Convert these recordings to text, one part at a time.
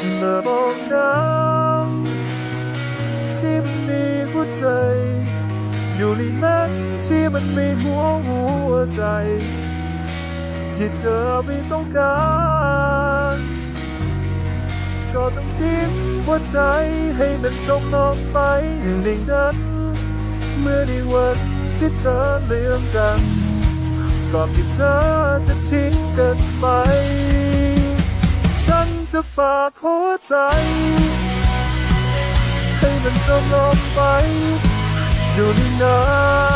เมื่อมองน้ำที่มันมีหัวใจ อยู่ในนั้นที่มันมีหัวหัวใจที่เธอไม่ต้องการ ก็ต้องทิ้งหัวใจให้มันจมลงไปในนั้น เมื่อในวันที่เธอเลืมกันก่อนที่เธอจะทิ้งกันไป จะฝากหัวใจ ให้มันจมลงไป อยู่ในน้ำ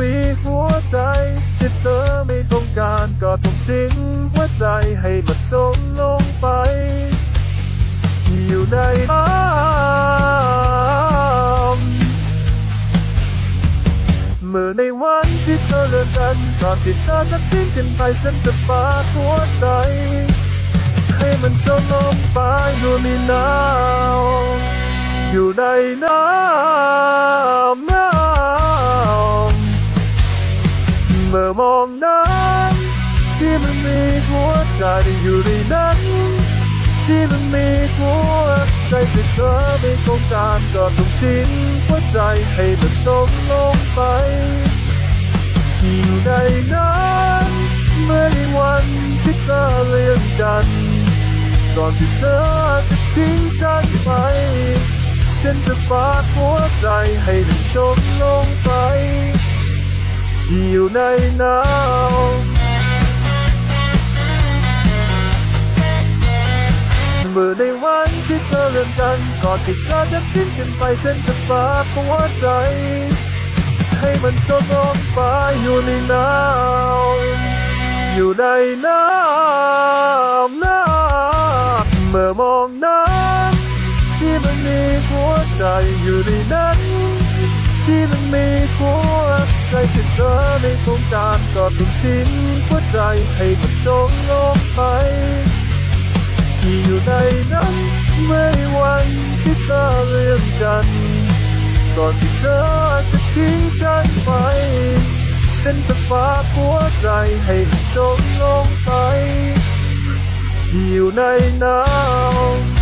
มีหัวใจที่เธอไม่ต้องการก็ต้องทิ้งหัวใจให้มันจมลงไป อยู่ในน้ำเมื่อในวันที่เธอเลิกกันก่อนที่เธอจะทิ้งกันไปฉันจะฝาหัวใจให้มันจมลงไปอยู่ในน้ำอยู่ในน้ำ เมื่อมองน้ำที่มันมีหัวใจอยู่ในนั้นที่มันมีหัวใจที่เธอไม่ต้องการก็ต้องทิ้งหัวใจให้มันจมลงไปอยู่ในนั้นเมื่อในวันที่เธอเลือนกันก่อนที่เธอจะทิ้งฉันไปฉันจะฝากหัวใจให้มันจมลงไป อยู่ในน้ำเมื่อในวันที่เธอเลือนกันก่อนที่เธอจะทิ้งกันไปฉันจะฝากหัวใจ ให้มันจมลงไปอยู่ในน้ำอยู่ในน้ำน้ำเมื่อมองน้ำที่มันมีหัวใจอยู่ในนั้นที่มันมีหัว ใจที่เธอไม่ต้องการก็ต้องทิ้งหัวใจให้มันจมลงไป ที่อยู่ในนั้นเมื่อวันที่เธอเลือนกัน ก่อนที่เธอจะทิ้งฉันไปฉันจะฝากหัวใจให้มันจมลงไป อยู่ในน้ำ